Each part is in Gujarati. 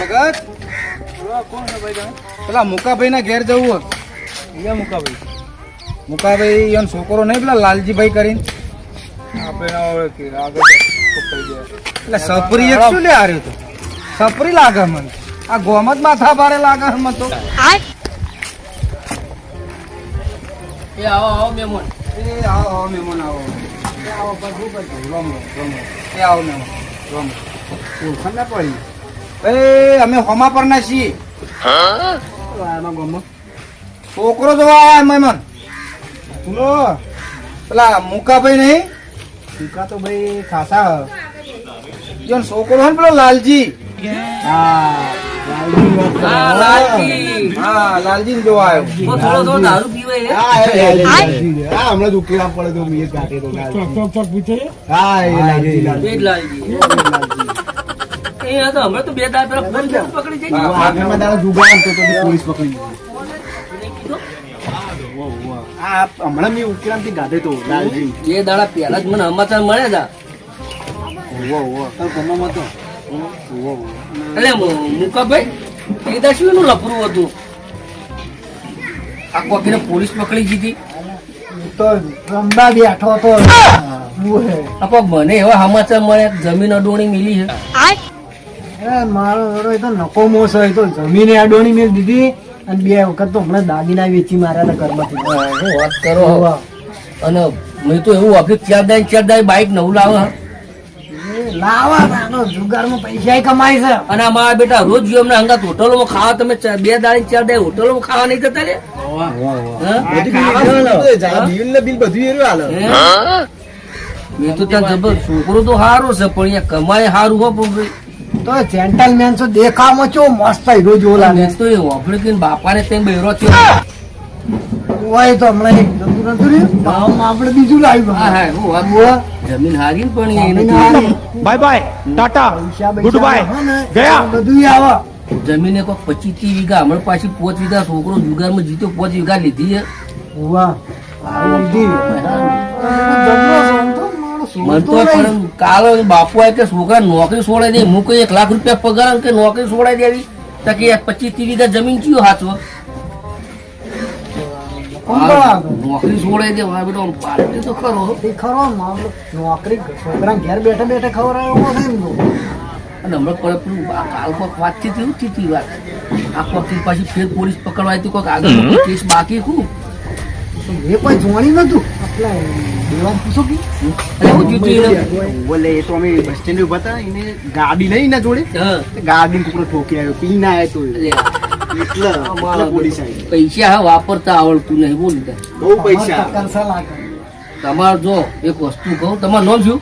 ભગત? પેલા મુકાભાઈ ના ઘેર જવું હોય. મુકાભાઈ. મુકાભાઈ એનો છોકરો નહીં પેલા લાલજીભાઈ કરીને. એટલે સપરી એક શું લે હાર્યો તો? સપરી લાગે મને આ ગોમત માથા ભારે લાગે મને તો. એ આવો આવો મેમોન. એ આવો આવો મહેમાન આવો. એ આવો બસ શું રમો રમો. એ આવો મહેમાન રમો. ઓળખાણ ના પડી. એ અમે હોમા પર ના છીએ. છોકરો જોવા આયા મહેમાન બોલો. પેલા મુકાભાઈ નહીં? મુકા તો ભાઈ ખાસા. જો છોકરો હે ને પેલો લાલજી. હા લાલજી. હા લાલજી જોવા આવ્યો ઓ, થોડો થોડો દારૂ પીવે હે? હમણાં ઉકેલા પડે તો મેં ગાંઠે તો હા એ લાલજી, લાલજી. લાલજી. એ આ હમણાં તો બે દાડા પેલા ફોન પકડી જાય. હા, આગળમાં દાડો જુગાર તો પોલીસ પકડી લીધો. આ હમણાં મેં ઉકેલામથી ગાંઠે તો લાલજી દાડા પહેલા જ મને સમાચાર મળ્યા હતા. ઓવો, ઓવો. તારો ગમામાં તો. ઓવો, ઓવો. એટલે મુકાભાઈ એ દા શું એનું લફરું હતું? આ કોકીને પોલીસ પકડી દીધી. તો રમવા બેઠો તો મને એવા સમાચાર મળ્યા જમીન અડોણી મિલી છે. અરે મારો વડો એ તો નકોમો મોસ હોય તો જમીને આડોણી મેં દીધી અને બે વખત તો હમણાં દાગીના વેચી માર્યા હતા ઘરમાંથી. વાત કરો? અને મેં તો એવું ચાર દાય ચાર દાય બાઈક નવું લાવે. લાવા નાનો જુગારમાં પૈસા કમાય છે. અને આ બેટા રોજ ગયો અમને હંગાત હોટલોમાં ખાવા તમે બે દાડી ચાર દાડી હોટલોમાં ખાવા નહીં જતા રે? હે? મેં તો ત્યાં જબર છોકરો તો સારો છે પણ અહીંયા કમાય સારું હો પણ. તો જેન્ટલમેન છો દેખામાં છો મસ્ત હીરો જો લાગે તો એ વાપર્યું કે બાપાને ત્યાં બેરો થયો. ઓય તો હમણાં એક જતું નતું રહ્યું. ગામમાં આપણે બીજું લાવ્યું હા હા હું વાત. જમીન હારી ને પણ એ. Bye bye tata goodbye ગયા. બધું આવે. જમીને કોઈ પચીસ ત્રીસ વીઘા હમણાં પાછી પોચ વીઘા છોકરો જુગારમાં જીતો પોચ વીઘા લીધી છે. ઉવ્વ. મન તો પણ કાલે બાપુ આવે કે છોકરા નોકરી છોડાઈ દે હું કોઈ એક લાખ રૂપિયા પગાર કે નોકરી છોડાઈ દેવી? તો કે પચીસ ત્રીસ વીઘા જમીન કયું હાચવો? નોકરી છોડાઈ દે મારા બેટો પાર્ટી તો ખરો. એ ખરો મામલો નોકરી છોકરા ઘેર બેઠા બેઠા છે અને હમણાં પર કાલ કોક વાતચીત એવું થઈ વાત. આ કોકથી પાછી ફેર પોલીસ પકડવા આવી કોઈક આગળ કેસ બાકી હું એ કોઈ જોણી નતું? ગાડી લઈ ના જોડે. ગાડી કુકડો ઠોકી આવ્યો પી ના આવ્યો પૈસા હા વાપરતા આવડતું નહીં બોલ બહુ પૈસા. તમારે જો એક વસ્તુ કહું તમારું નામ શું?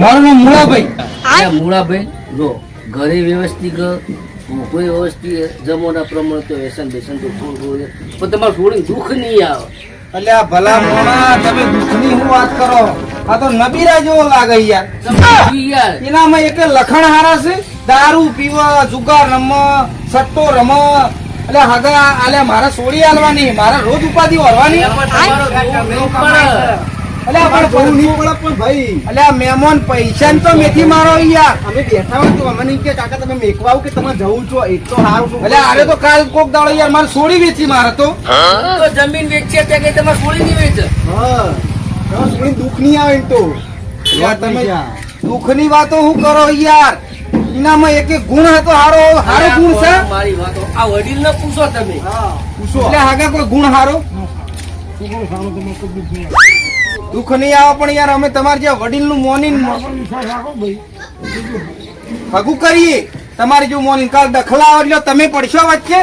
મારું નામ મુળાભાઈ. આ મૂળાભાઈ જો ઘરે વ્યવસ્થિત કોઈ વ્યવસ્થિત જમવાના પ્રમાણે તો વ્યસન બેસન તો થોડું થોડું પણ તમારે થોડી દુઃખ નહીં આવે. આ ભલા મોણા તમે દુઃખની શું વાત કરો? આ તો નબીરા જેવો લાગે યાર. એનામાં એક લખણ હારા છે દારૂ પીવા જુગાર રમ સટ્ટો રમ એટલે હગા આલે મારે સોડી આલવાની મારે રોજ ઉપાધિ વરવાની મહેમાન પૈસા તો મેથી મારો યાર અમે બેઠા હોય તો અમને કે કાકા તમે મેકવા કે તમે જવું છો? એક તો હારું છું. એટલે આરે તો કાલ કોક દાડો યાર મારે સોડી વેચી મારે તો. જમીન કઈ તમારે છોડી નહીં વેચે? હા. દુઃખ નહીં આવે ને તો. યાર તમે દુઃખની વાતો હું કરો યાર. એનામાં એક એક ગુણ હતો હારો હારો ગુણ છે. મારી વાતો. આ વડીલ ને પૂછો તમે. પૂછો. એટલે હાગા કોઈ ગુણ હારો? દુઃખ નહીં આવે પણ યાર અમે તમારે જે વડીલનું મોનીન ભગું કરીએ. તમારે જો મોનીન કાલ દખલા આવે એટલે તમે પડશો વચ્ચે?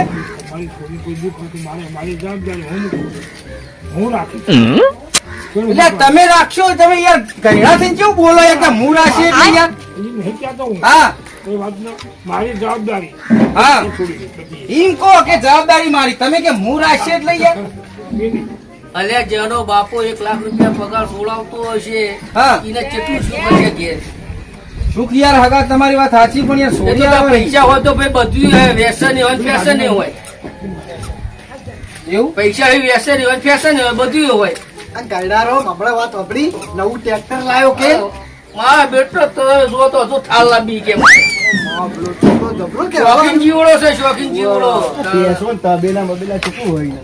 એટલે તમે રાખશો તમે યાર ગયડા થઈને કેવું બોલો? યાર કે હું રાખશે એટલે યાર. હા. મારી જવાબદારી. હા. એમ કહો કે જવાબદારી મારી. તમે કે હું રાખશે એટલે યાર? અલ્યા જેનો બાપો એક લાખ રૂપિયા પગાર છોડાવતો હશે એને કેટલું સુખ હશે ઘેર સુખ યાર હગા તમારી વાત સાચી પણ યાર સોરી પૈસા હોય તો ભાઈ બધું વ્યસન હોય ફેશન હોય. એવું? પૈસા હોય વ્યસન હોય ફેશન હોય બધું હોય. ગાયડારો હમણાં વાત આપડી નવું ટ્રેક્ટર લાવ્યો કે? મારા બેટો તો જો તો હજુ થાલ લાંબી કે? શોખીન જીવડો છે શોખીન જીવડો. તબેલા મબેલા ચૂકવું હોય?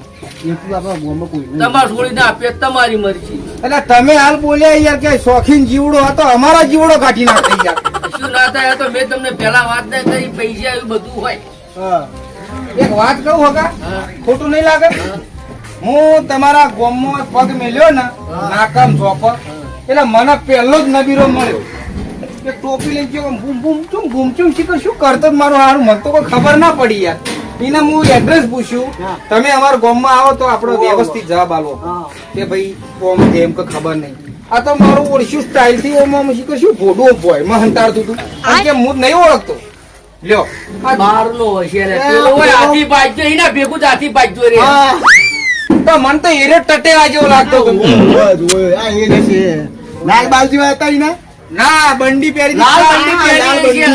તમારે છોડીને આપીએ તમારી મરજી. એટલે તમે હાલ બોલ્યા યાર કે શોખીન જીવડો હતો અમારા જીવડો કાઢી નાખે યાર. શું ના થાય તો મેં તમને પેલા વાત ના કરી પૈસા એવું બધું હોય. એક વાત કહું હકા ખોટું નહીં લાગે? હું તમારા ગામમાં પગ મેલ્યો ને નાકામ ચોપર એટલે મને પહેલો જ નબીરો મળ્યો. ટોપી લઈ ગયો બૂમ બૂમ ચૂમ બૂમ ચૂમ શીખર શું કરતો મારો મારું હારું? મને તો કોઈ ખબર ના પડી યાર. એને હું એડ્રેસ પૂછ્યું. તમે અમારા ગામમાં આવો તો આપણો વ્યવસ્થિત જવાબ આલો. કે ભાઈ કોમ છે એમ કે ખબર નહીં. આ તો મારું ઓળશું સ્ટાઇલથી ઓમ ઓમ શીખર શું ભોડું ભોયમાં હંતાડતું હતું કારણ કે હું નહીં ઓળખતો? લ્યો. આ બહારનો હશે રે પેલો હોય હાથી બાજજો એના ભેગું જ હાથી ભાજ્યો રે. તો મન તો એરે ટટેલા જેવો લાગતો હતો. ઓય, ઓય, આ એ છે. લાલ બાલજી વાળા હતા ઈ ને? બંડી પહેરી લાલ બંડી પહેરી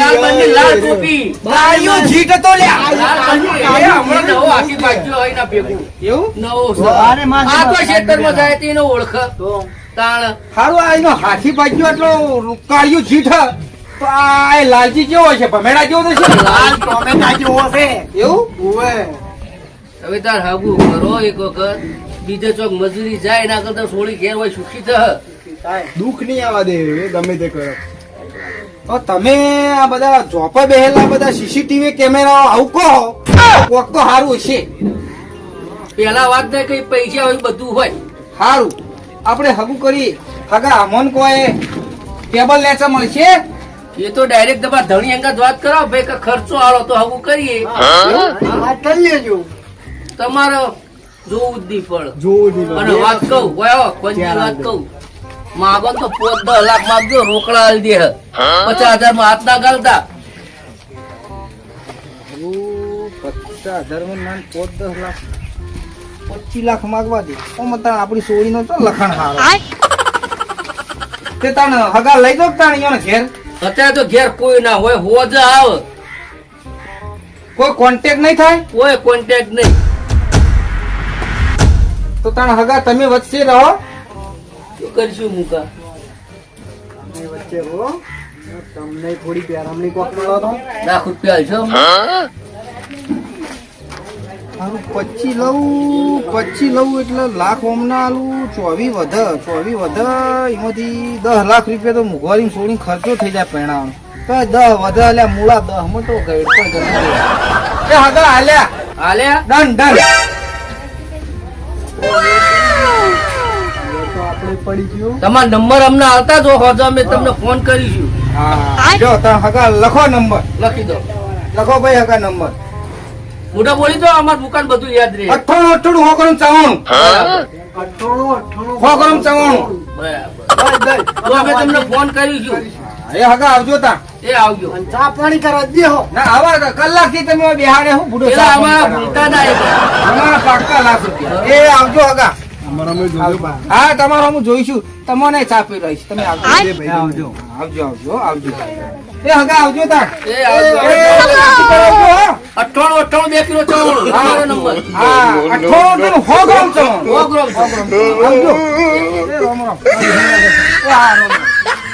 લાલ બંડી. લાલ ટોપી. બાયો જીટ તો એ હમણાં નવો આખી બાજુ હોય ના ભેગું. એવું? નવો. અરે માં આ તો ખેતરમાં જાય તે એને ઓળખ તો તાણ. હારું આ એનો હાથી ભાગ્યો એટલો કાળિયો જીટ તો આ લાલજી કેવો છે? ભમેડા જેવો તો છે? લાલ ટોમેટા જેવો છે. એવું? ઓય. હવે તાર હાગુ કરો એક વખત. બીજે ચોક મજૂરી જાય એના કરતા સોળી ઘેર હોય સુખી થા. દુઃખ નહીં આવવા દે ગમે તે કરો. તો તમે આ બધા જોપે બેહેલા બધા સીસીટીવી કેમેરા આવું કહો કોક તો સારું હશે. પેલા વાત ને કઈ પૈસા હોય બધું હોય. સારું આપણે હગું કરી હગા અમોન કોઈ ટેબલ લેચા મળશે? એ તો ડાયરેક્ટ તમારા ધણી અંગત વાત કરો ભાઈ કે ખર્ચો આવો તો હગું કરીએ. વાત કરી લેજો તમારો જોવું જ નહીં પડે જોવું નહીં અને વાત કહું વાત કહું? માગો તો પોત દસ લાખ માગજો રોકડા આલી દે પચાસ હજારમાં હાથ ના ગાલતા. પચાસ હજારમાં પોત દસ લાખ. પચીસ લાખ માગવા દે. ઓમ તાણ આપણી સોળી નો તો લખાણ હારો. તે તાણ હગા લઈ દો તાણ ઈયોને ઘેર? અત્યારે તો ઘેર કોઈ ના હોય હોજ આવ. કોઈ કોન્ટેક્ટ નહીં થાય? કોઈ કોન્ટેક્ટ નહીં. તો તાણ હગા તમે વચ્ચે રહો. શું કરીશું મુકા વચ્ચે રહો તમને થોડી પ્યારામણી કોક મળો તો. રાખું પ્યાલ છો પચી લઉં પચી લઉં એટલે લાખ ઓમના આલું. ચોવી વધ ચોવી વધ. એમાંથી દસ લાખ રૂપિયા તો મોંઘવારી સોળી ખર્ચો થઈ જાય પહેણાવાનો તો દસ વધ અલ્યા મૂળા દસમાં તો ગઈ પણ હગા હાલ્યા હાલ્યા ડન ડન. પડી ગયું. તમારા નંબર અમને આવતા જો હોજો અમે તમને ફોન કરીશું. હા જો હગા લખો નંબર. લખી દો. લખો ભાઈ હગા નંબર. મોટા બોલી દો અમાર દુકાન બધું યાદ રહે. અઠ્ઠાણું અઠ્ઠાણું હોકરમ ચાવાણું. હોકરમ ચાવાણું. બરાબર. અમે તમને ફોન કરીશું. એ હગા આવજો તા. એ આવજો. ચા પાણી કરવા દેહો ના આવા કલાકથી તમે બિહાડે હું બુડો ચા અમારા ભૂલતા ના એ અમારા પાક્કા લાખ રૂપિયા. એ આવજો હગા. હા તમારો હું જોઈશું. તમને ચાપી રહીશ તમે આવજો. આવજો. આવજો આવજો આવજો. એ હગા આવજો તા હો. અઠ્ઠાણું અઠ્ઠાણું બે કિલો ચવાણું અમારો નંબર. હા અઠ્ઠાણું અઠ્ઠાણું સો ગ્રામ ચાવણ. ગ્રામ, ગ્રામ. આવજો. હા રામ રામ